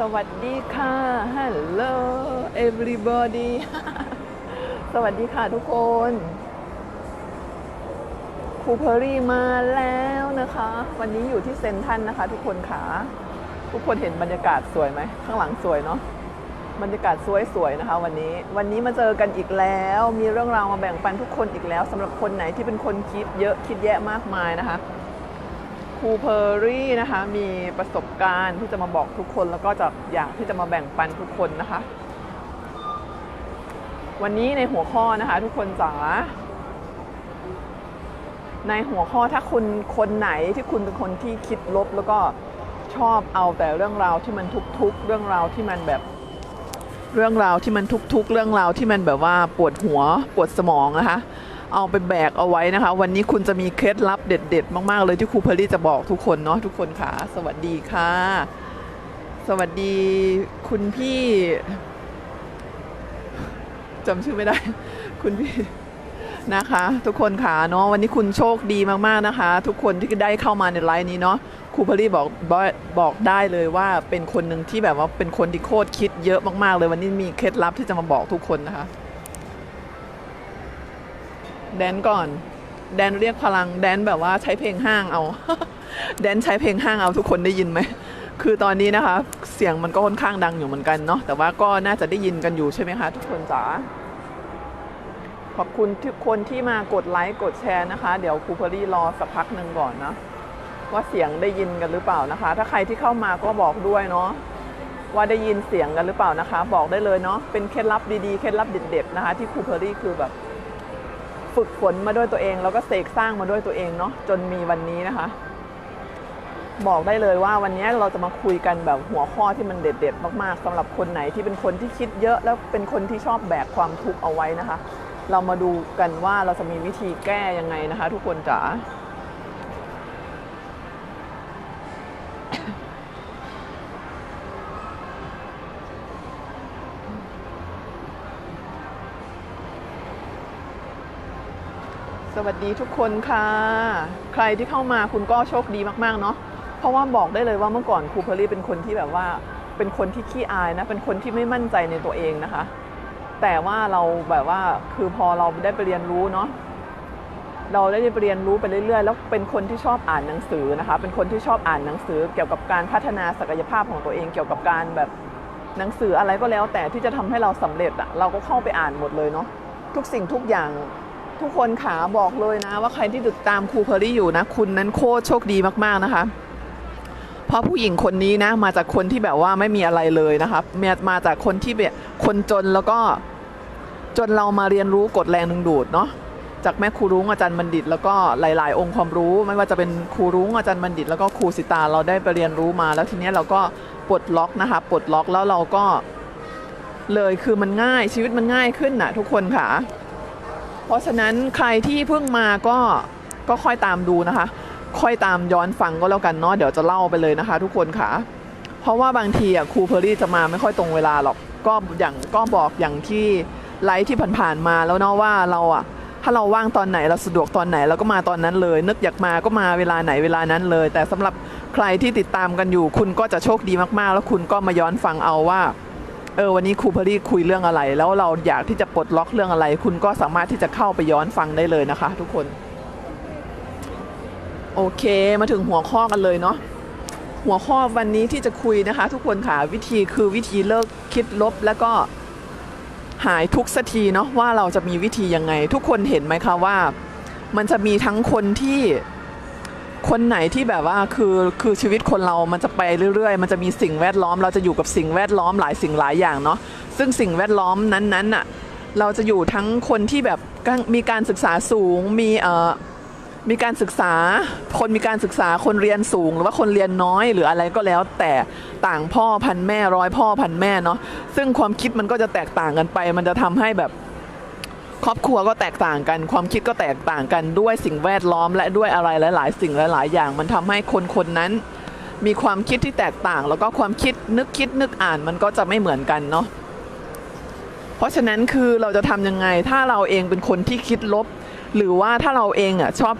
สวัสดีค่ะ Hello everybody สวัสดีค่ะทุกคน ครูเพอรี่มาแล้วนะคะ วันนี้อยู่ที่เซนทันนะคะ ทุกคนค่ะ ทุกคนเห็นบรรยากาศสวยไหม ข้างหลังสวยเนาะ บรรยากาศสวยๆนะคะ วันนี้ วันนี้มาเจอกันอีกแล้ว มีเรื่องราวมาแบ่งปันทุกคนอีกแล้วสำหรับคนไหนที่เป็นคนคิดเยอะคิดแยะมากมายนะคะ รูเพอร์รี่นะคะมีประสบการณ์ที่จะมาบอกทุกคนแล้วก็จะอยากที่จะมาแบ่งปันทุกคนนะคะ วันนี้ในหัวข้อนะคะทุกคนจ๋าในหัวข้อถ้าคุณคนไหนที่คุณเป็นคนที่คิดลบแล้วก็ชอบเอาแต่เรื่องราวที่มันทุกข์ๆเรื่องราวที่มันแบบเรื่องราวที่มันทุกๆ เรื่องราวที่มันแบบว่าปวดหัวปวดสมองนะคะ เอาไปแบกเอาไว้นะคะ วันนี้คุณจะมีเคล็ดลับเด็ด ๆ มาก ๆ เลยที่ครูเพอรี่จะบอกทุกคนเนาะทุกคนค่ะ สวัสดีค่ะ สวัสดีคุณพี่จำชื่อไม่ได้ คุณพี่นะคะ ทุกคนค่ะเนาะวันนี้คุณโชคดีมากๆนะคะ ทุกคนที่ได้เข้ามาในไลน์นี้เนาะครูเพอรี่บอกบอกบอกได้เลยว่าเป็นคนหนึ่งที่แบบว่าเป็นคนที่โคตรคิดเยอะมากๆเลยวันนี้มีเคล็ดลับที่จะมาบอกทุกคนนะคะ แดนก่อน แดนเรียกพลัง แดนแบบว่าใช้เพลงห้างเอา แดนใช้เพลงห้างเอาทุกคนได้ยินไหม คือตอนนี้นะคะ เสียงมันก็ค่อนข้างดังอยู่เหมือนกันเนาะ แต่ว่าก็น่าจะได้ยินกันอยู่ใช่ไหมคะทุกคนจ๋า ขอบคุณทุกคนที่มากดไลค์กดแชร์นะคะ เดี๋ยวครูเพอรี่รอสักพักหนึ่งก่อนนะ ว่าเสียงได้ยินกันหรือเปล่านะคะ ถ้าใครที่เข้ามาก็บอกด้วยเนาะว่าได้ยินเสียงกันหรือเปล่านะคะ บอกได้เลยเนาะเป็นเคล็ดลับดีๆเคล็ดลับเด็ดๆนะคะ ที่ครูเพอรี่คือแบบ ฝึกฝนมาด้วยตัวเอง แล้วก็เสกสร้างมาด้วยตัวเองเนาะจนมีวันนี้นะคะ บอกได้เลยว่าวันนี้เราจะมาคุยกันแบบหัวข้อที่มันเด็ดๆมากๆสำหรับคนไหนที่เป็นคนที่คิดเยอะแล้วเป็นคนที่ชอบแบกความทุกข์เอาไว้นะคะ เรามาดูกันว่าเราจะมีวิธีแก้ยังไงนะคะ ทุกคนจ๋า สวัสดีทุกคนค่ะ ใครที่เข้ามาคุณก็โชคดีมากๆเนาะเพราะว่าบอกได้เลยว่าเมื่อก่อนครูเพอรี่เป็นคนที่แบบว่า เป็นคนที่ขี้อายนะ เป็นคนที่ไม่มั่นใจในตัวเองนะคะ แต่ว่าเราแบบว่าคือพอเราได้ไปเรียนรู้เนาะเราได้ไปเรียนรู้ไปเรื่อยๆ แล้วเป็นคนที่ชอบอ่านหนังสือนะคะ เป็นคนที่ชอบอ่านหนังสือ เกี่ยวกับการพัฒนาศักยภาพของตัวเอง เกี่ยวกับการแบบหนังสืออะไรก็แล้ว แต่ที่จะทำให้เราสำเร็จอะเราก็เข้าไปอ่านหมดเลยเนาะทุกสิ่งทุกอย่าง ทุกคนขาบอกเลยนะ ว่าใครที่ติดตามครูเพอรี่อยู่นะ คุณนั้นโคตรโชคดีมากๆนะคะ เพราะผู้หญิงคนนี้นะ มาจากคนที่แบบว่าไม่มีอะไรเลยนะคะมามาจากคนที่แบบคนจนแล้วก็จนเรามาเรียนรู้กฎแรงดึงดูดเนาะจากแม่ครูรุ้งอาจารย์บัณฑิต แล้วก็หลาย ๆ องค์ความรู้ ไม่ว่าจะเป็นครูรุ้งอาจารย์บัณฑิต แล้วก็ครูสิตาเราได้ไปเรียนรู้มา แล้วทีนี้เราก็ปลดล็อกนะคะปลดล็อกแล้วเราก็เลยคือมันง่ายชีวิตมันง่ายขึ้นนะทุกคนค่ะ เพราะฉะนั้นใครที่เพิ่งมาก็ก็ค่อยตามดูนะคะ ค่อยตามย้อนฟังก็แล้วกันเนาะเดี๋ยวจะเล่าไปเลยนะคะ ทุกคนค่ะ เพราะว่าบางทีอะครูเพอรี่จะมาไม่ค่อยตรงเวลาหรอกก็อย่างก็บอกอย่างที่ไลฟ์ที่ผ่านๆมาแล้วเนาะว่าเราอะถ้าเราว่างตอนไหนเราสะดวกตอนไหนเราก็มาตอนนั้นเลย นึกอยากมาก็มาเวลาไหนเวลานั้นเลย แต่สำหรับใครที่ติดตามกันอยู่ คุณก็จะโชคดีมากๆ แล้วคุณก็มาย้อนฟังเอาว่า เออวันนี้ครูเพอรี่คุยเรื่องอะไร แล้วเราอยากที่จะปลดล็อกเรื่องอะไร คุณก็สามารถที่จะเข้าไปย้อนฟังได้เลยนะคะ ทุกคน โอเคมาถึงหัวข้อกันเลยเนาะหัวข้อวันนี้ที่จะคุยนะคะ ทุกคนค่ะวิธีคือวิธีเลิกคิดลบแล้วก็หายทุกสักทีเนาะว่าเราจะมีวิธียังไง ทุกคนเห็นไหมคะว่า มันจะมีทั้งคนที่ คนไหนที่แบบว่าคือคือชีวิตคนเรามันจะไปเรื่อยๆ มันจะมีสิ่งแวดล้อม เราจะอยู่กับสิ่งแวดล้อมหลายสิ่งหลายอย่างเนาะซึ่งสิ่งแวดล้อมนั้นๆน่ะเราจะอยู่ทั้งคนที่แบบมีการศึกษาสูงมีเอ่อมีการศึกษาคนมีการศึกษาคนเรียนสูง หรือว่าคนเรียนน้อยหรืออะไรก็แล้ว แต่ต่างพ่อพันแม่ร้อยพ่อพันแม่เนาะซึ่งความคิดมันก็จะแตกต่างกันไป มันจะทำให้แบบ ครอบครัวก็แตกต่างกัน ความคิดก็แตกต่างกันด้วยสิ่งแวดล้อม และด้วยอะไรหลาย ๆ สิ่งหลาย ๆ อย่าง มันทำให้คนคนนั้น มีความคิดที่แตกต่าง แล้วก็ความคิดนึกคิดนึกอ่านมันก็จะไม่เหมือนกันเนาะเพราะฉะนั้นคือเราจะทำยังไงถ้าเราเองเป็นคนที่คิดลบ หรือว่าถ้าเราเองอะชอบ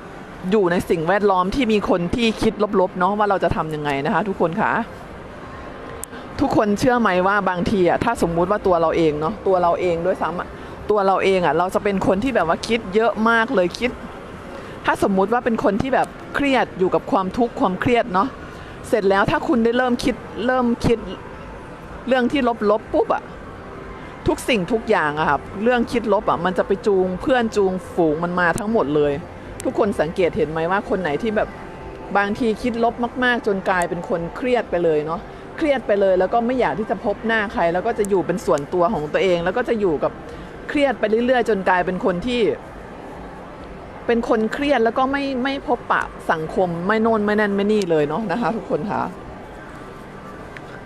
อยู่ในสิ่งแวดล้อมที่มีคนที่คิดลบ ๆ เนาะว่าเราจะทำยังไงนะคะ ทุกคนคะทุกคนเชื่อไหมว่าบางทีอะถ้าสมมุติว่าตัวเราเองเนาะตัวเราเองด้วยซ้ำอะ ตัวเราเองอะเราจะเป็นคนที่แบบว่าคิดเยอะมากเลยคิด ถ้าสมมุติว่าเป็นคนที่แบบเครียดอยู่กับความทุกข์ความเครียดเนาะเสร็จแล้วถ้าคุณได้เริ่มคิดเริ่มคิดเรื่องที่ลบๆปุ๊บอะทุกสิ่งทุกอย่างอะครับเรื่องคิดลบอะมันจะไปจูงเพื่อนจูงฝูงมันมาทั้งหมดเลย ทุกคนสังเกตเห็นไหมว่าคนไหนที่แบบบางทีคิดลบมากๆ จนกลายเป็นคนเครียดไปเลยเนาะเครียดไปเลย แล้วก็ไม่อยากที่จะพบหน้าใคร แล้วก็จะอยู่เป็นส่วนตัวของตัวเอง แล้วก็จะอยู่กับ เครียดไปเรื่อยๆ จนกลายเป็นคนที่ เป็นคนเครียดแล้วก็ไม่ไม่พบปะสังคมไม่โน่นไม่นั่นไม่นี่เลยเนาะนะคะ ทุกคนคะ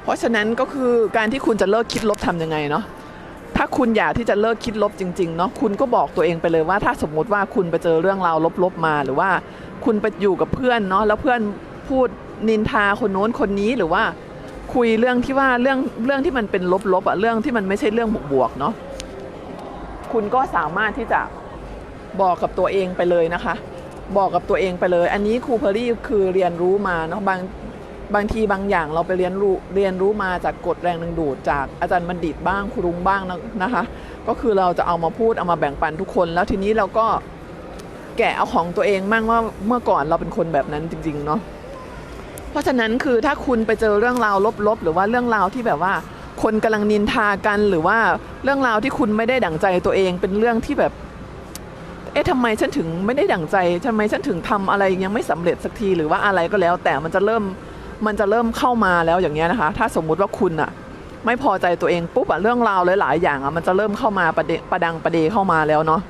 เพราะฉะนั้นก็คือการที่คุณจะเลิกคิดลบทำยังไงเนาะถ้าคุณอยากที่จะเลิกคิดลบจริงๆเนาะคุณก็บอกตัวเองไปเลยว่า ถ้าสมมุติว่าคุณไปเจอเรื่องราวลบๆมา หรือว่าคุณไปอยู่กับเพื่อนเนาะแล้วเพื่อนพูดนินทาคนโน้นคนนี้หรือว่าคุยเรื่องที่ว่าเรื่องเรื่องที่มันเป็นลบๆอะเรื่องที่มันไม่ใช่เรื่องบวกๆเนาะ คุณก็สามารถที่จะบอกกับตัวเองไปเลยนะคะ บอกกับตัวเองไปเลย อันนี้ครูเพอรี่คือเรียนรู้มาเนาะบางบางทีบางอย่างเราไปเรียนรู้เรียนรู้มาจากกฎแรงดึงดูดจากอาจารย์บัณฑิตบ้างครูรุงบ้างนะคะ ก็คือเราจะเอามาพูดเอามาแบ่งปันทุกคน แล้วทีนี้เราก็แกะเอาของตัวเองมั่งว่าเมื่อก่อนเราเป็นคนแบบนั้นจริง ๆ เนาะเพราะฉะนั้นคือถ้าคุณไปเจอเรื่องราวลบๆ หรือว่าเรื่องราวที่แบบว่า คนกำลังนินทากันหรือว่าเรื่องราวที่คุณไม่ได้ดั่งใจตัวเองเป็นเรื่องที่แบบ เอ๊ะทำไมฉันถึงไม่ได้ดั่งใจทำไมฉันถึงทำอะไรยังไม่สำเร็จสักทีหรือว่าอะไรก็แล้ว แต่มันจะเริ่มมันจะเริ่มเข้ามาแล้วอย่างเงี้ยนะคะ ถ้าสมมุติว่าคุณอะไม่พอใจตัวเองปุ๊บอะเรื่องราวหลายๆอย่างอะมันจะเริ่มเข้ามาประเดประดังประเดเข้ามาแล้วเนาะ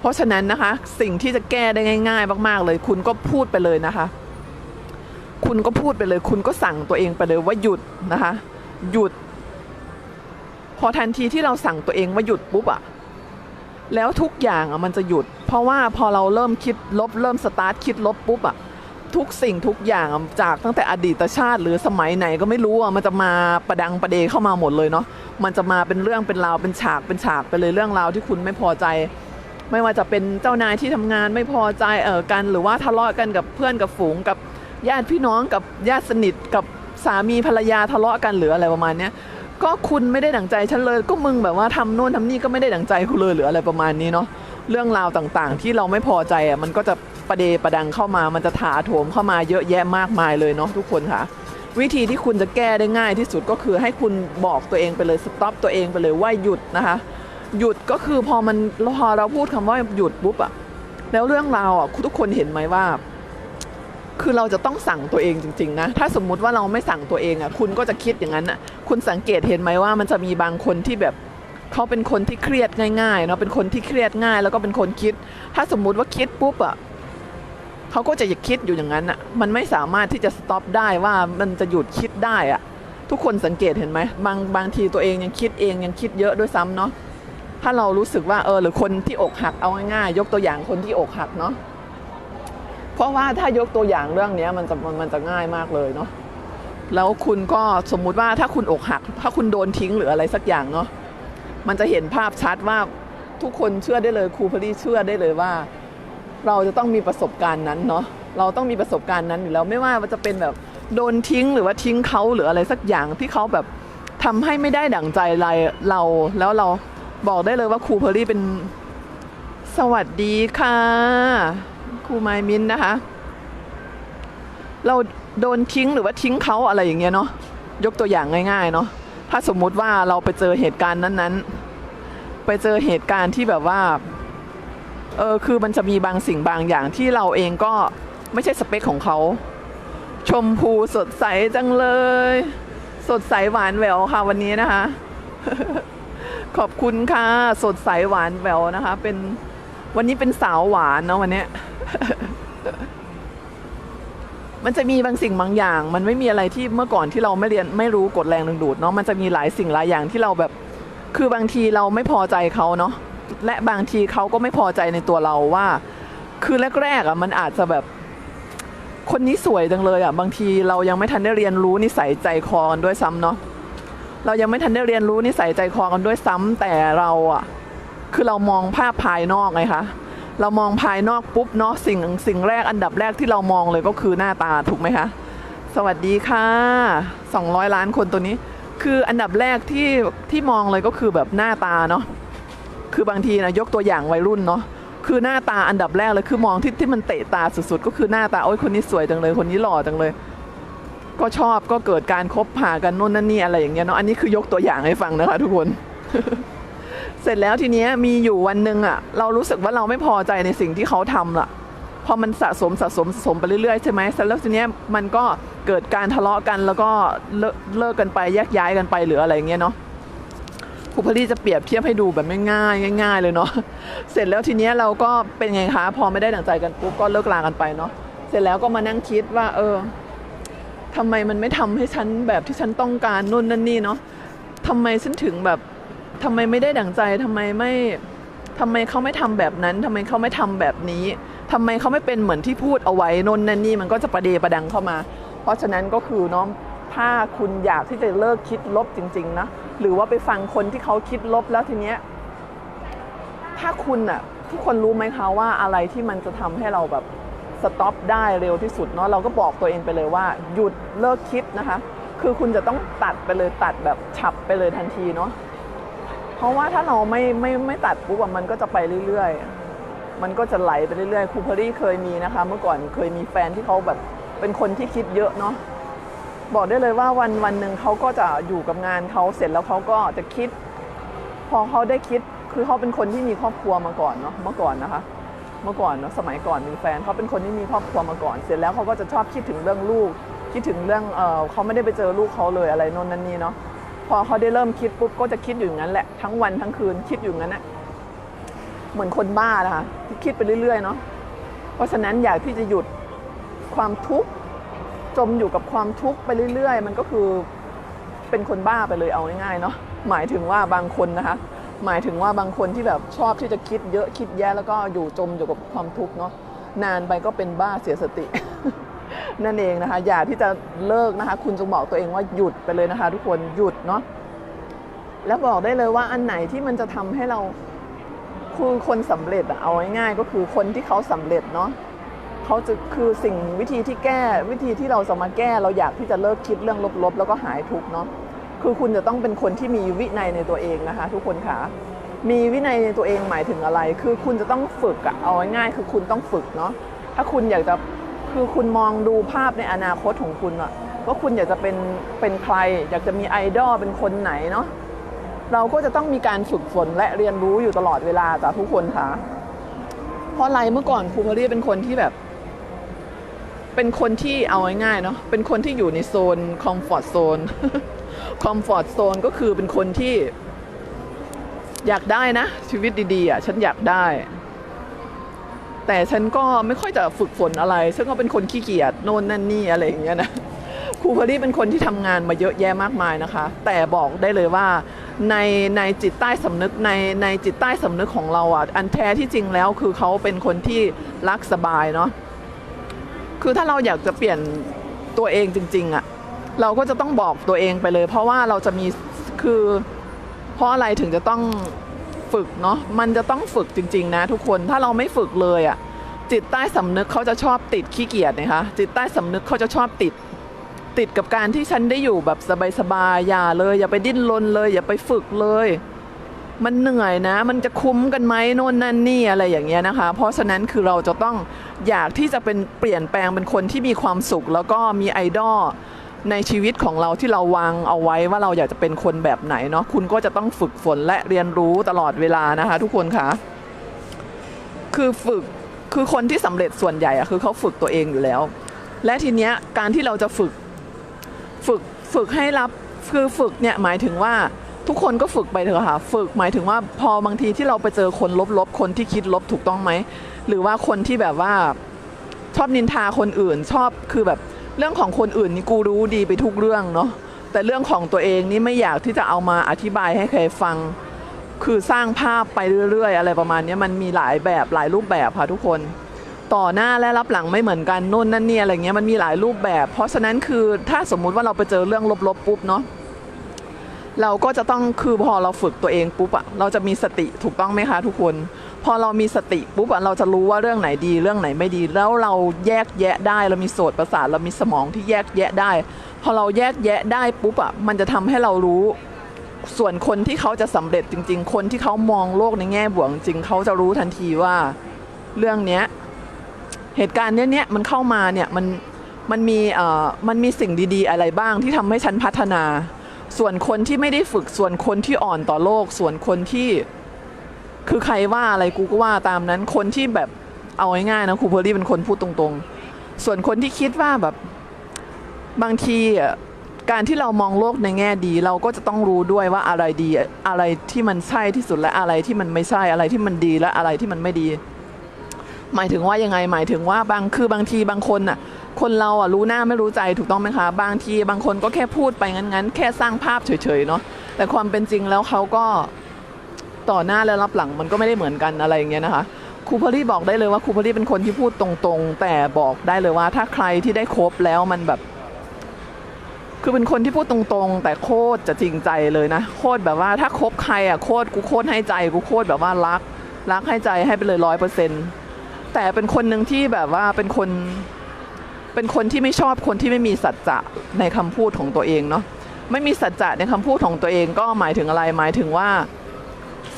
เพราะฉะนั้นนะคะ สิ่งที่จะแก้ได้ง่าย ๆ มากๆ เลย คุณก็พูดไปเลยนะคะ คุณก็พูดไปเลย คุณก็สั่งตัวเองไปเลยว่าหยุดนะคะ หยุด พอทันทีที่เราสั่งตัวเองว่าหยุดปุ๊บอะแล้วทุกอย่างอะมันจะหยุด เพราะว่าพอเราเริ่มคิดลบเริ่มสตาร์ทคิดลบปุ๊บอะทุกสิ่งทุกอย่างอะจากตั้งแต่อดีตชาติ หรือสมัยไหนก็ไม่รู้อะมันจะมาประดังประเดเข้ามาหมดเลยเนาะมันจะมาเป็นเรื่องเป็นราวเป็นฉากเป็นฉากไปเลยเรื่องราวที่คุณไม่พอใจ ไม่ว่าจะเป็นเจ้านายที่ทำงานไม่พอใจเออกัน หรือว่าทะเลาะกันกับเพื่อนกับฝูงกับญาติพี่น้องกับญาติสนิทกับสามีภรรยาทะเลาะกันหรืออะไรประมาณเนี้ย ก็คุณไม่ได้ดั่งใจฉันเลย ก็มึงแบบว่าทำโน่นทำนี่ก็ไม่ได้ดั่งใจคุณเลยหรืออะไรประมาณนี้เนาะเรื่องราวต่างๆ ที่เราไม่พอใจอะมันก็จะประเดประดังเข้ามา มันจะถาโถมเข้ามาเยอะแยะมากมายเลยเนาะทุกคนค่ะ วิธีที่คุณจะแก้ได้ง่ายที่สุดก็คือให้คุณบอกตัวเองไปเลยสต็อปตัวเองไปเลยว่าหยุดนะคะ หยุดก็คือพอมันพอเราพูดคำว่าหยุดปุ๊บอะแล้วเรื่องราวอะทุกคนเห็นไหมว่า คือเราจะต้องสั่งตัวเองจริงๆนะ ถ้าสมมุติว่าเราไม่สั่งตัวเองอะ คุณก็จะคิดอย่างนั้นอะ คุณสังเกตเห็นไหมว่ามันจะมีบางคนที่แบบเขาเป็นคนที่เครียดง่ายๆเนาะ เป็นคนที่เครียดง่าย แล้วก็เป็นคนคิด ถ้าสมมุติว่าคิดปุ๊บอะเขาก็จะอยากคิดอยู่อย่างนั้นอะ มันไม่สามารถที่จะสต็อปได้ว่ามันจะหยุดคิดได้อะ ทุกคนสังเกตเห็นไหมบางบางทีตัวเองยังคิดเองยังคิดเยอะด้วยซ้ำเนาะ ถ้าเรารู้สึกว่าเออหรือคนที่อกหักเอาง่ายๆยกตัวอย่างคนที่อกหักเนาะ เพราะว่าถ้ายกตัวอย่างเรื่องนี้มันจะมันจะง่ายมากเลยเนาะแล้วคุณก็สมมุติว่าถ้าคุณอกหัก ถ้าคุณโดนทิ้งหรืออะไรสักอย่างเนาะมันจะเห็นภาพชัดว่าทุกคนเชื่อได้เลยครูพอดีเชื่อได้เลยว่า เราจะต้องมีประสบการณ์นั้นเนาะเราต้องมีประสบการณ์นั้นอยู่แล้วไม่ว่าจะเป็นแบบโดนทิ้งหรือว่าทิ้งเขาหรืออะไรสักอย่างที่เขาแบบทำให้ไม่ได้ดั่งใจเราเราแล้วเราบอกได้เลยว่าครูเพอรี่เป็นสวัสดีค่ะ ครูไมมินนะคะ เราโดนทิ้งหรือว่าทิ้งเขาอะไรอย่างเงี้ยเนาะยกตัวอย่างง่าย ๆ เนาะถ้าสมมุติว่าเราไปเจอเหตุการณ์นั้นๆ ไปเจอเหตุการณ์ที่แบบว่าเออคือมันจะมีบางสิ่งบางอย่างที่เราเองก็ไม่ใช่สเปคของเขา ชมพูสดใสจังเลย สดใสหวานแหววค่ะวันนี้นะคะ ขอบคุณค่ะ สดใสหวานแหววนะคะ เป็นวันนี้เป็นสาวหวานเนาะวันเนี้ย มันจะมีบางสิ่งบางอย่าง มันไม่มีอะไรที่เมื่อก่อนที่เราไม่เรียนไม่รู้กฎแรงดึงดูดเนาะมันจะมีหลายสิ่งหลายอย่างที่เราแบบ คือบางทีเราไม่พอใจเขาเนาะและบางทีเขาก็ไม่พอใจในตัวเราว่า คือแรกๆอะมันอาจจะแบบ คนนี้สวยจังเลยอะบางทีเรายังไม่ทันได้เรียนรู้นิสัยใจคอกันด้วยซ้ำเนาะเรายังไม่ทันได้เรียนรู้นิสัยใจคอกันด้วยซ้ำแต่เราอะ คือเรามองภาพภายนอกไงคะ เรามองภายนอกปุ๊บเนาะสิ่งสิ่งแรกอันดับแรกที่เรามองเลยก็คือหน้าตาถูกไหมคะ สวัสดีค่ะ 200 ล้านคนตัวนี้ คืออันดับแรกที่ที่มองเลยก็คือแบบหน้าตาเนาะคือบางทีนะยกตัวอย่างวัยรุ่นเนาะคือหน้าตาอันดับแรกเลยคือมองที่ที่มันเตะตาสุดๆ ก็คือหน้าตาโอ้ยคนนี้สวยจังเลยคนนี้หล่อจังเลย ก็ชอบก็เกิดการคบหากันนู่นนั่นนี่อะไรอย่างเงี้ยเนาะอันนี้คือยกตัวอย่างให้ฟังนะคะทุกคน เสร็จแล้วทีเนี้ยมีอยู่วันหนึ่งอะเรารู้สึกว่าเราไม่พอใจในสิ่งที่เขาทำล่ะพอมันสะสมสะสมสะสมไปเรื่อยๆใช่ไหมเสร็จแล้วทีเนี้ยมันก็เกิดการทะเลาะกันแล้วก็เลิกเลิกกันไปแยกย้ายกันไปหรืออะไรอย่างเงี้ยเนาะครูพลีจะเปรียบเทียบให้ดูแบบง่ายๆง่าย ๆ เลยเนาะเสร็จแล้วทีเนี้ยเราก็เป็นไงคะพอไม่ได้ดั่งใจกันปุ๊บก็เลิกลากันไปเนาะเสร็จแล้วก็มานั่งคิดว่า เออทำไมมันไม่ทำให้ฉันแบบที่ฉันต้องการนู่นนั่นนี่เนาะทำไมฉันถึงแบบ ทำไมไม่ได้ดั่งใจทำไมไม่ทำไมเขาไม่ทำแบบนั้นทำไมเขาไม่ทำแบบนี้ทำไมเขาไม่เป็นเหมือนที่พูดเอาไว้นนนั่นนี่มันก็จะประเดประดังเข้ามา เพราะฉะนั้นก็คือเน้องถ้าคุณอยากที่จะเลิกคิดลบจริง ๆ นะ หรือว่าไปฟังคนที่เขาคิดลบแล้วทีเนี้ยถ้าคุณอะทุกคนรู้ไหมคะว่าอะไรที่มันจะทำให้เราแบบสต็อปได้เร็วที่สุดเนาะเราก็บอกตัวเองไปเลยว่า หยุดเลิกคิดนะคะ คือคุณจะต้องตัดไปเลยตัดแบบฉับไปเลยทันทีเนาะ เพราะว่าถ้าเราไม่ไม่ไม่ตัดปุ๊บมันก็จะไปเรื่อยๆ มันก็จะไหลไปเรื่อยๆครูเพอรี่เคยมีนะคะ เมื่อก่อนเคยมีแฟนที่เขาแบบเป็นคนที่คิดเยอะเนาะบอกได้เลยว่าวันวันหนึ่งเขาก็จะอยู่กับงานเขาเสร็จแล้วเขาก็จะคิด พอเขาได้คิดคือเขาเป็นคนที่มีครอบครัวมาก่อนเนาะเมื่อก่อนนะคะ เมื่อก่อนเนาะสมัยก่อนมีแฟนเขาเป็นคนที่มีครอบครัวมาก่อน เสร็จแล้วเขาก็จะชอบคิดถึงเรื่องลูกคิดถึงเรื่องเออเขาไม่ได้ไปเจอลูกเขาเลยอะไรโน่นนั่นนี่เนาะ พอเขาได้เริ่มคิดปุ๊บก็จะคิดอยู่อย่างนั้นแหละทั้งวันทั้งคืนคิดอยู่อย่างนั้นนะเหมือนคนบ้านะคะที่คิดไปเรื่อยๆเนาะเพราะฉะนั้นอยากที่จะหยุดความทุกข์จมอยู่กับความทุกข์ไปเรื่อย ๆ มันก็คือเป็นคนบ้าไปเลยเอาง่ายๆเนาะหมายถึงว่าบางคนนะคะ หมายถึงว่าบางคนที่แบบชอบที่จะคิดเยอะคิดแย่แล้วก็อยู่จมอยู่กับความทุกข์เนาะนานไปก็เป็นบ้าเสียสติ นั่นเองนะคะ อย่าที่จะเลิกนะคะ คุณจงบอกตัวเองว่าหยุดไปเลยนะคะ ทุกคนหยุดเนาะแล้วบอกได้เลยว่าอันไหนที่มันจะทำให้เราคือคนสำเร็จอะเอาง่ายๆก็คือคนที่เขาสำเร็จเนาะเขาจะคือสิ่งวิธีที่แก้วิธีที่เราจะมาแก้เราอยากที่จะเลิกคิดเรื่องลบๆ แล้วก็หายทุกเนาะคือคุณจะต้องเป็นคนที่มีวินัยในตัวเองนะคะ ทุกคนค่ะมีวินัยในตัวเองหมายถึงอะไร คือคุณจะต้องฝึกอะเอาง่ายๆคือคุณต้องฝึกเนาะถ้าคุณอยากจะ คือคุณมองดูภาพในอนาคตของคุณอะว่าคุณอยากจะเป็นเป็นใคร อยากจะมีไอดอลเป็นคนไหนเนาะเราก็จะต้องมีการฝึกฝนและเรียนรู้อยู่ตลอดเวลาจ้ะทุกคนค่ะเพราะอะไรเมื่อก่อนครูพอรี่เป็นคนที่แบบ เป็นคนที่เอาง่ายๆเนาะเป็นคนที่อยู่ในโซนคอมฟอร์ z โซนคอมฟอร์ z โซนก็คือเป็นคนที่ อยากได้นะ ชีวิตดีๆอะฉันอยากได้ แต่ฉันก็ไม่ค่อยจะฝึกฝนอะไรฉันก็เป็นคนขี้เกียจโน่นนั่นนี่อะไรอย่างเงี้ยนะครูพอลี่เป็นคนที่ทำงานมาเยอะแยะมากมายนะคะ แต่บอกได้เลยว่าในในจิตใต้สำนึกในในจิตใต้สำนึกของเราอะอันแท้ที่จริงแล้วคือเขาเป็นคนที่รักสบายเนาะคือถ้าเราอยากจะเปลี่ยนตัวเองจริง ๆอะเราก็จะต้องบอกตัวเองไปเลย เพราะว่าเราจะมีคือเพราะอะไรถึงจะต้อง ฝึกเนาะมันจะต้องฝึกจริง ๆ นะ ทุกคนถ้าเราไม่ฝึกเลยอะจิตใต้สำนึกเขาจะชอบติดขี้เกียจนะคะจิตใต้สำนึกเขาจะชอบติด ติดกับการที่ฉันได้อยู่แบบสบายๆอย่าเลย อย่าไปดิ้นรนเลย อย่าไปฝึกเลย มันเหนื่อยนะ มันจะคุ้มกันไหมโน่นนั่นนี่อะไรอย่างเงี้ยนะคะ เพราะฉะนั้นคือเราจะต้องอยากที่จะเป็นเปลี่ยนแปลงเป็นคนที่มีความสุข แล้วก็มีไอดอล ในชีวิตของเราที่เราวางเอาไว้ว่าเราอยากจะเป็นคนแบบไหนเนาะคุณก็จะต้องฝึกฝนและเรียนรู้ตลอดเวลานะคะ ทุกคนคะคือฝึกคือคนที่สำเร็จส่วนใหญ่อะคือเขาฝึกตัวเองอยู่แล้ว และทีเนี้ยการที่เราจะฝึกฝึกฝึกให้รับคือฝึกเนี่ยหมายถึงว่าทุกคนก็ฝึกไปเถอะค่ะ ฝึกหมายถึงว่าพอบางทีที่เราไปเจอคนลบๆ คนที่คิดลบถูกต้องไหม หรือว่าคนที่แบบว่าชอบนินทาคนอื่นชอบคือแบบ เรื่องของคนอื่นนี่กูรู้ดีไปทุกเรื่องเนาะแต่เรื่องของตัวเองนี่ไม่อยากที่จะเอามาอธิบายให้ใครฟัง คือสร้างภาพไปเรื่อย ๆ อะไรประมาณนี้มันมีหลายแบบหลายรูปแบบค่ะทุกคน ต่อหน้าและรับหลังไม่เหมือนกันโน่นนั่นนี่อะไรเงี้ยมันมีหลายรูปแบบ เพราะฉะนั้นคือถ้าสมมุติว่าเราไปเจอเรื่องลบๆปุ๊บเนาะเราก็จะต้องคือพอเราฝึกตัวเองปุ๊บอะเราจะมีสติถูกต้องไหมคะทุกคน อเรามีสติปุ๊บอะเราจะรู้ว่าเรื่องไหนดีเรื่องไหนไม่ดี แล้วเราแยกแยะได้เรามีโสตประสาทเรามีสมองที่แยกแยะได้ พอเราแยกแยะได้ปุ๊บอะมันจะทำให้เรารู้ส่วนคนที่เขาจะสำเร็จจริง ๆ คนที่เขามองโลกในแง่บวกจริงเขาจะรู้ทันทีว่าเรื่องเนี้ยเหตุการณ์เนี้ยเนี้ยมันเข้ามาเนี่ยมันมันมีเอ่อมันมีสิ่งดีๆ อะไรบ้างที่ทำให้ฉันพัฒนา ส่วนคนที่ไม่ได้ฝึกส่วนคนที่อ่อนต่อโลก ส่วนคนที่ คือใครว่าอะไรกูก็ว่าตามนั้น คนที่แบบเอาง่ายๆนะครูเพอร์รี่เป็นคนพูดตรงๆ ส่วนคนที่คิดว่าแบบบางทีอะการที่เรามองโลกในแง่ดี เราก็จะต้องรู้ด้วยว่าอะไรดีอะไรที่มันใช่ที่สุดและอะไรที่มันไม่ใช่อะไรที่มันดีและอะไรที่มันไม่ดี หมายถึงว่ายังไงหมายถึงว่าบางคือบางทีบางคนน่ะ คนเราอะรู้หน้าไม่รู้ใจถูกต้องไหมคะ บางทีบางคนก็แค่พูดไปงั้นๆ แค่สร้างภาพเฉยๆเนาะแต่ความเป็นจริงแล้วเขาก็ ต่อหน้าและรับหลังมันก็ไม่ได้เหมือนกันอะไรอย่างเงี้ยนะคะครูพอลี่บอกได้เลยว่าครูพอลี่เป็นคนที่พูดตรงๆ แต่บอกได้เลยว่าถ้าใครที่ได้คบแล้วมันแบบ คือเป็นคนที่พูดตรงๆ แต่โคตรจะจริงใจเลยนะโคตรแบบว่าถ้าคบใครอะโคตรกูโคตรให้ใจกูโคตรแบบว่ารัก รักให้ใจให้ไปเลยร้อยเปอร์เซ็นต์แต่เป็นคนหนึ่งที่แบบว่าเป็นคนเป็นคนที่ไม่ชอบคนที่ไม่มีสัจจะในคำพูดของตัวเองเนาะไม่มีสัจจะในคำพูดของตัวเองก็หมายถึงอะไรหมายถึงว่า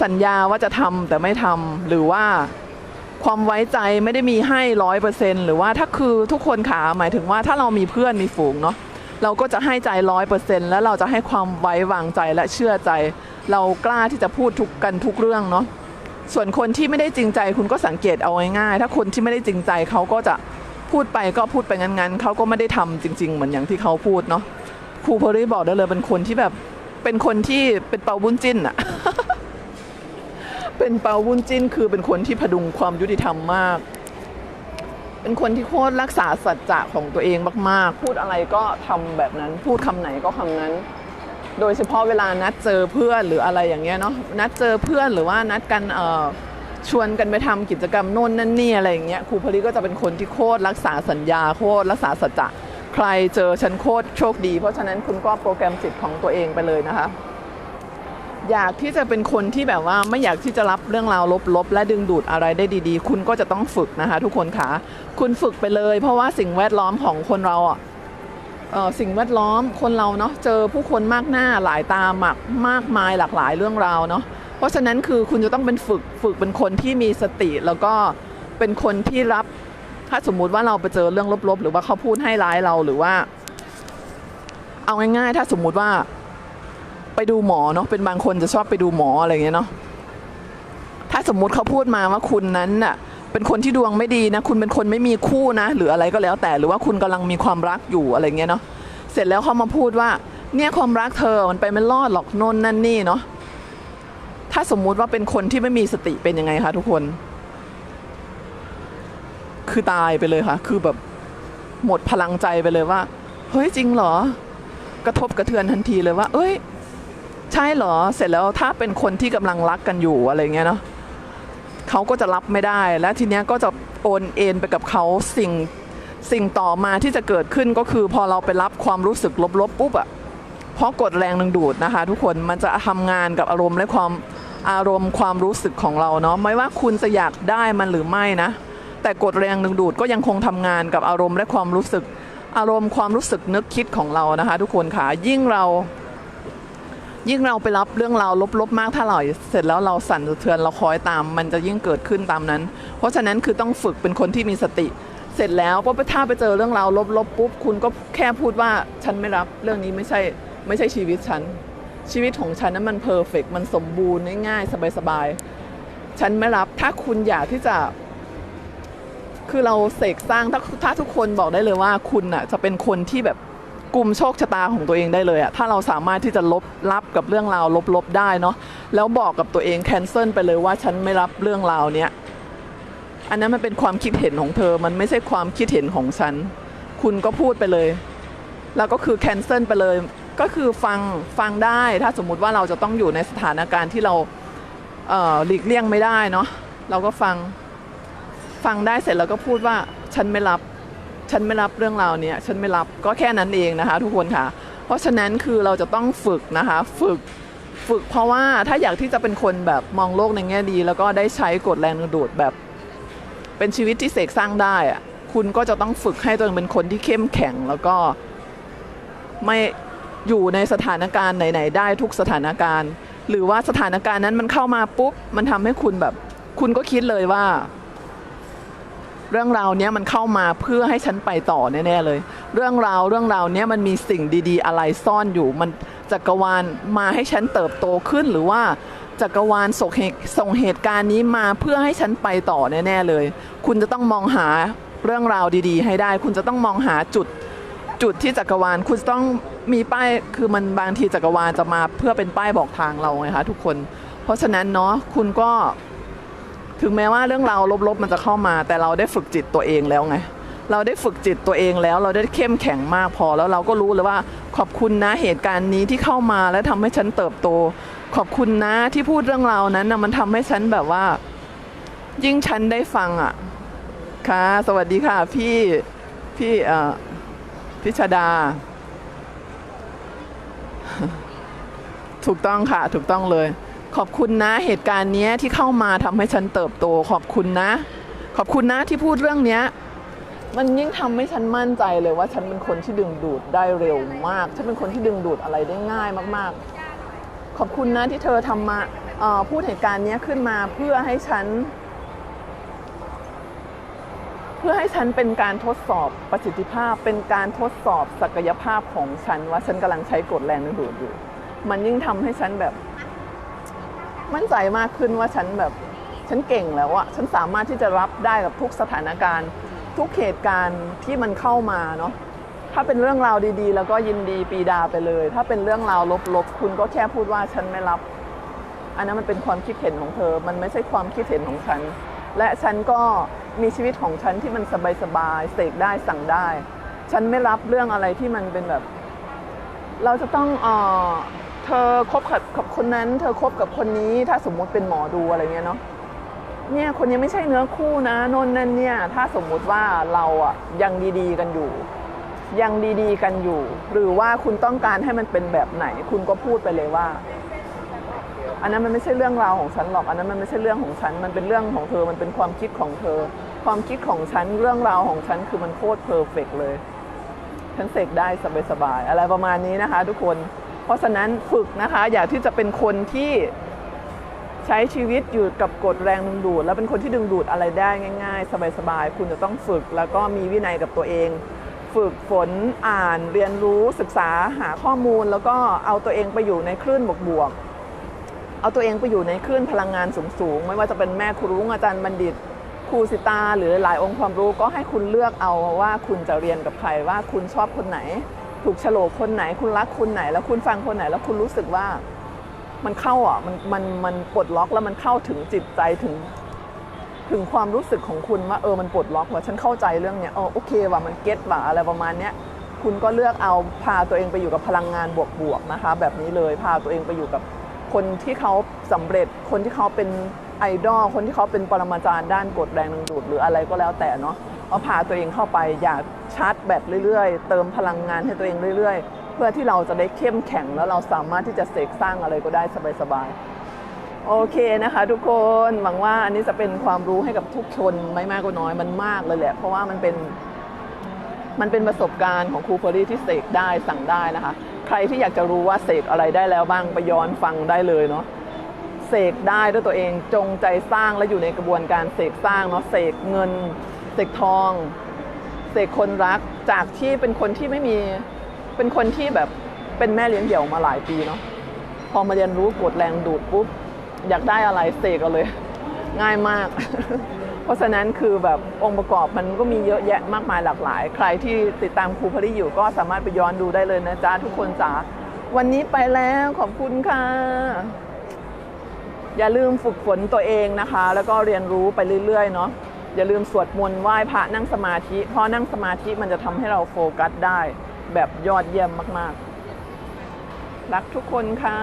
สัญญาว่าจะทำแต่ไม่ทำหรือว่าความไว้ใจไม่ได้มีให้ร้อยเปอร์เซ็นหรือว่าถ้าคือทุกคนขาหมายถึงว่าถ้าเรามีเพื่อนมีฝูงเนาะเราก็จะให้ใจร้อยเปอร์เซ็นแล้วเราจะให้ความไว้วางใจและเชื่อใจ เรากล้าที่จะพูดทุกกันทุกเรื่องเนาะส่วนคนที่ไม่ได้จริงใจคุณก็สังเกตเอาง่ายๆถ้าคนที่ไม่ได้จริงใจเขาก็จะพูดไปก็พูดไปงั้นๆเขาก็ไม่ได้ทำจริง ๆ เหมือนอย่างที่เขาพูดเนาะครูเพอรี่บอกได้เลยเป็นคนที่แบบเป็นคนที่เป็นเปาบุญจิ้นอะ เป็นเปาบุญจิ้นคือเป็นคนที่พดุงความยุติธรรมมาก เป็นคนที่โคตรรักษาสัจจะของตัวเองมาก ๆ พูดอะไรก็ทำแบบนั้น พูดคำไหนก็คำนั้น โดยเฉพาะเวลานัดเจอเพื่อนหรืออะไรอย่างเงี้ยเนาะ นัดเจอเพื่อนหรือว่านัดกันเอ่อชวนกันไปทำกิจกรรมโน่นนั่นนี่อะไรอย่างเงี้ยครูพลีก็จะเป็นคนที่โคตรรักษาสัญญาโคตรรักษาสัจจะใครเจอฉันโคตรโชคดี เพราะฉะนั้นคุณก็โปรแกรมจิตของตัวเองไปเลยนะคะ อยากที่จะเป็นคนที่แบบว่าไม่อยากที่จะรับเรื่องราวลบๆ และดึงดูดอะไรได้ดีๆ คุณก็จะต้องฝึกนะคะ ทุกคนค่ะคุณฝึกไปเลย เพราะว่าสิ่งแวดล้อมของคนเราอะเอ่อสิ่งแวดล้อมคนเราเนาะเจอผู้คนมากหน้าหลายตามากมากมายหลากหลายเรื่องราวเนาะเพราะฉะนั้นคือคุณจะต้องเป็นฝึกฝึกเป็นคนที่มีสติ แล้วก็เป็นคนที่รับถ้าสมมุติว่าเราไปเจอเรื่องลบๆ หรือว่าเขาพูดให้ร้ายเราหรือว่า เอาง่ายๆ ถ้าสมมุติว่า ไปดูหมอเนาะเป็นบางคนจะชอบไปดูหมออะไรอย่างเงี้ยเนาะถ้าสมมุติเขาพูดมาว่าคุณนั้นน่ะเป็นคนที่ดวงไม่ดีนะ คุณเป็นคนไม่มีคู่นะ หรืออะไรก็แล้วแต่หรือว่าคุณกำลังมีความรักอยู่อะไรเงี้ยเนาะเสร็จแล้วเขามาพูดว่า เนี่ยความรักเธอมันไปไม่รอดหรอกโน่นนั่นนี่เนาะถ้าสมมุติว่าเป็นคนที่ไม่มีสติเป็นยังไงคะทุกคน คือตายไปเลยค่ะ คือแบบหมดพลังใจไปเลยว่า เฮ้ยจริงเหรอ กระทบกระเทือนทันทีเลยว่า เอ้ย ใช่เหรอเสร็จแล้วถ้าเป็นคนที่กำลังรักกันอยู่อะไรเงี้ยเนาะเขาก็จะรับไม่ได้ และทีเนี้ยก็จะโอนเอ็นไปกับเขาสิ่งสิ่งต่อมาที่จะเกิดขึ้นก็คือพอเราไปรับความรู้สึกลบๆปุ๊บอะเพราะกดแรงดึงดูดนะคะ ทุกคนมันจะทำงานกับอารมณ์และความอารมณ์ความรู้สึกของเราเนาะไม่ว่าคุณจะอยากได้มันหรือไม่นะ แต่กดแรงดึงดูดก็ยังคงทำงานกับอารมณ์และความรู้สึกอารมณ์ความรู้สึกนึกคิดของเรานะคะ ทุกคนค่ะยิ่งเรา ยิ่งเราไปรับเรื่องราวลบๆมากเท่าไหร่เสร็จแล้วเราสั่นสะเทือนเราคอยตาม มันจะยิ่งเกิดขึ้นตามนั้น เพราะฉะนั้นคือต้องฝึกเป็นคนที่มีสติ เสร็จแล้วพอถ้าไปเจอเรื่องราวลบๆปุ๊บคุณก็แค่พูดว่าฉันไม่รับเรื่องนี้ไม่ใช่ไม่ใช่ชีวิตฉัน ชีวิตของฉันนั้นมันเพอร์เฟกมันสมบูรณ์ง่ายๆสบายๆฉันไม่รับถ้าคุณอยากที่จะ คือเราเสกสร้างถ้าถ้าทุกคนบอกได้เลยว่าคุณน่ะจะเป็นคนที่แบบ กลุ่มโชคชะตาของตัวเองได้เลยอะถ้าเราสามารถที่จะลบรับกับเรื่องราวลบๆได้เนาะแล้วบอกกับตัวเองแคนเซิลไปเลยว่าฉันไม่รับเรื่องราวเนี้ยอันนั้นมันเป็นความคิดเห็นของเธอ มันไม่ใช่ความคิดเห็นของฉัน คุณก็พูดไปเลย แล้วก็คือแคนเซิลไปเลย ก็คือฟังฟังได้ ถ้าสมมุติว่าเราจะต้องอยู่ในสถานการณ์ที่เราเอ่อหลีกเลี่ยงไม่ได้เนาะ เราก็ฟัง ฟังได้เสร็จแล้วก็พูดว่าฉันไม่รับ ฉันไม่รับเรื่องราวเนี้ยฉันไม่รับก็แค่นั้นเองนะคะ ทุกคนค่ะ เพราะฉะนั้นคือเราจะต้องฝึกนะคะ ฝึกฝึกเพราะว่าถ้าอยากที่จะเป็นคนแบบมองโลกในแง่ดี แล้วก็ได้ใช้กฎแรงดึงดูดแบบ เป็นชีวิตที่เสกสร้างได้อะคุณก็จะต้องฝึกให้ตัวเองเป็นคนที่เข้มแข็งแล้วก็ไม่อยู่ในสถานการณ์ไหนๆได้ทุกสถานการณ์ หรือว่าสถานการณ์นั้นมันเข้ามาปุ๊บมันทำให้คุณแบบ คุณก็คิดเลยว่า เรื่องราวเนี้ยมันเข้ามาเพื่อให้ฉันไปต่อแน่ๆเลย เรื่องราวเรื่องราวเนี้ยมันมีสิ่งดีๆ อะไรซ่อนอยู่ มันจักรวาลมาให้ฉันเติบโตขึ้นหรือว่าจักรวาลส่งเหตุส่งเหตุการณ์นี้มาเพื่อให้ฉันไปต่อแน่ๆเลย คุณจะต้องมองหาเรื่องราวดีๆ ให้ได้ คุณจะต้องมองหาจุดจุดที่จักรวาลคุณจะต้องมีป้ายคือมันบางทีจักรวาลจะมาเพื่อเป็นป้ายบอกทางเราไงคะทุกคน เพราะฉะนั้นเนาะคุณก็ ถึงแม้ว่าเรื่องราวลบๆมันจะเข้ามา แต่เราได้ฝึกจิตตัวเองแล้วไง เราได้ฝึกจิตตัวเองแล้ว เราได้เข้มแข็งมากพอแล้วเราก็รู้เลยว่า ขอบคุณนะเหตุการณ์นี้ที่เข้ามาและทำให้ฉันเติบโต ขอบคุณนะที่พูดเรื่องราวนั้นนะมันทำให้ฉันแบบว่า ยิ่งฉันได้ฟังอะค่ะสวัสดีค่ะ พี่พี่เอ่อพิชดา ถูกต้องค่ะ ถูกต้องเลย ขอบคุณนะเหตุการณ์นี้ที่เข้ามาทำให้ฉันเติบโต ขอบคุณนะ ขอบคุณนะที่พูดเรื่องนี้มันยิ่งทำให้ฉันมั่นใจเลยว่าฉันเป็นคนที่ดึงดูดได้เร็วมาก ฉันเป็นคนที่ดึงดูดอะไรได้ง่ายมาก ๆ ขอบคุณนะที่เธอทำมาพูดเหตุการณ์นี้ขึ้นมาเพื่อให้ฉัน เพื่อให้ฉันเป็นการทดสอบประสิทธิภาพ เป็นการทดสอบศักยภาพของฉันว่าฉันกำลังใช้กฎแรงดึงดูดอยู่ มันยิ่งทำให้ฉันแบบ มั่นใจมากขึ้นว่าฉันแบบฉันเก่งแล้วอะฉันสามารถที่จะรับได้กับทุกสถานการณ์ ทุกเหตุการณ์ที่มันเข้ามาเนาะถ้าเป็นเรื่องราวดีๆ แล้วก็ยินดีปีดาไปเลย ถ้าเป็นเรื่องราวลบๆ คุณก็แค่พูดว่าฉันไม่รับ อันนั้นมันเป็นความคิดเห็นของเธอ มันไม่ใช่ความคิดเห็นของฉัน และฉันก็มีชีวิตของฉันที่มันสบายๆเสกได้สั่งได้ ฉันไม่รับเรื่องอะไรที่มันเป็นแบบ เราจะต้องออ ธอคบกับกับคนนั้น เธอคบกับคนนี้ถ้าสมมุติเป็นหมอดูอะไรเงี้ยเนาะเนี่ยคนยังไม่ใช่เนื้อคู่นะนนนั่นเนี่ย ถ้าสมมุติว่าเราอะยังดีๆกันอยู่ ยังดีๆกันอยู่ หรือว่าคุณต้องการให้มันเป็นแบบไหน คุณก็พูดไปเลยว่า อันนั้นมันไม่ใช่เรื่องราวของฉันหรอก อันนั้นมันไม่ใช่เรื่องของฉัน มันเป็นเรื่องของเธอ มันเป็นความคิดของเธอ ความคิดของฉันเรื่องราวของฉันคือมันโคตรเพอร์เฟกเลยฉันเสกได้สบายๆอะไรประมาณนี้นะคะ ทุกคน ราะฉะนั้นฝึกนะคะอยากที่จะเป็นคนที่ใช้ชีวิตอยู่กับกฎแรงดึงดูด แล้วเป็นคนที่ดึงดูดอะไรได้ง่าย ๆ สบายๆ คุณจะต้องฝึกแล้วก็มีวินัยกับตัวเอง ฝึกฝนอ่านเรียนรู้ศึกษาหาข้อมูล แล้วก็เอาตัวเองไปอยู่ในคลื่นบวกๆเอาตัวเองไปอยู่ในคลื่นพลังงานสูงๆ ไม่ว่าจะเป็นแม่ครูรุ้งอาจารย์บัณฑิตครูสิตาหรือหลายองค์ความรู้ก็ให้คุณเลือกเอาว่าคุณจะเรียนกับใครว่าคุณชอบคนไหน ถูกโฉลกคนไหน คุณรักคนไหน แล้วคุณฟังคนไหน แล้วคุณรู้สึกว่า มันเข้าอะมันมันมันปลดล็อกแล้วมันเข้าถึงจิตใจถึง ถึงความรู้สึกของคุณว่าเออมันปลดล็อกว่าฉันเข้าใจเรื่องเนี้ยเออโอเคว่ะมันเก็ตว่ะอะไรประมาณเนี้ยคุณก็เลือกเอาพาตัวเองไปอยู่กับพลังงานบวกๆนะคะ แบบนี้เลยพาตัวเองไปอยู่กับคนที่เขาสำเร็จคนที่เขาเป็นไอดอลคนที่เขาเป็นปรมาจารย์ด้านกฎแรงดึงดูดหรืออะไรก็แล้วแต่เนาะ เอาพาตัวเองเข้าไปอยากชาร์จแบตเรื่อยๆ เติมพลังงานให้ตัวเองเรื่อย ๆ เพื่อที่เราจะได้เข้มแข็งแล้วเราสามารถที่จะเสกสร้างอะไรก็ได้สบายๆ โอเคนะคะทุกคนหวังว่าอันนี้จะเป็นความรู้ให้กับทุกชนไม่มากก็น้อยมันมากเลยแหละ เพราะว่ามันเป็นมันเป็นประสบการณ์ของครูเฟอรี่ที่เสกได้สั่งได้นะคะ ใครที่อยากจะรู้ว่าเสกอะไรได้แล้วบ้างไปย้อนฟังได้เลยเนาะเสกได้ด้วยตัวเองจงใจสร้างและอยู่ในกระบวนการเสกสร้างเนาะเสกเงิน เสกทอง เสกคนรักจากที่เป็นคนที่ไม่มีเป็นคนที่แบบเป็นแม่เลี้ยงเดี่ยวมาหลายปีเนาะพอมาเรียนรู้กฎแรงดูดปุ๊บอยากได้อะไรเสกเอาเลย ง่ายมาก เพราะฉะนั้นคือแบบองค์ประกอบมันก็มีเยอะแยะมากมายหลากหลาย ใครที่ติดตามครูพริอยู่ก็สามารถไปย้อนดูได้เลยนะจ๊ะทุกคนจ๋าวันนี้ไปแล้วขอบคุณค่ะ อย่าลืมฝึกฝนตัวเองนะคะ แล้วก็เรียนรู้ไปเรื่อยๆเนาะ อย่าลืมสวดมนต์ไหว้พระนั่งสมาธิ เพราะนั่งสมาธิมันจะทำให้เราโฟกัสได้ แบบยอดเยี่ยมมาก ๆ รักทุกคนค่ะ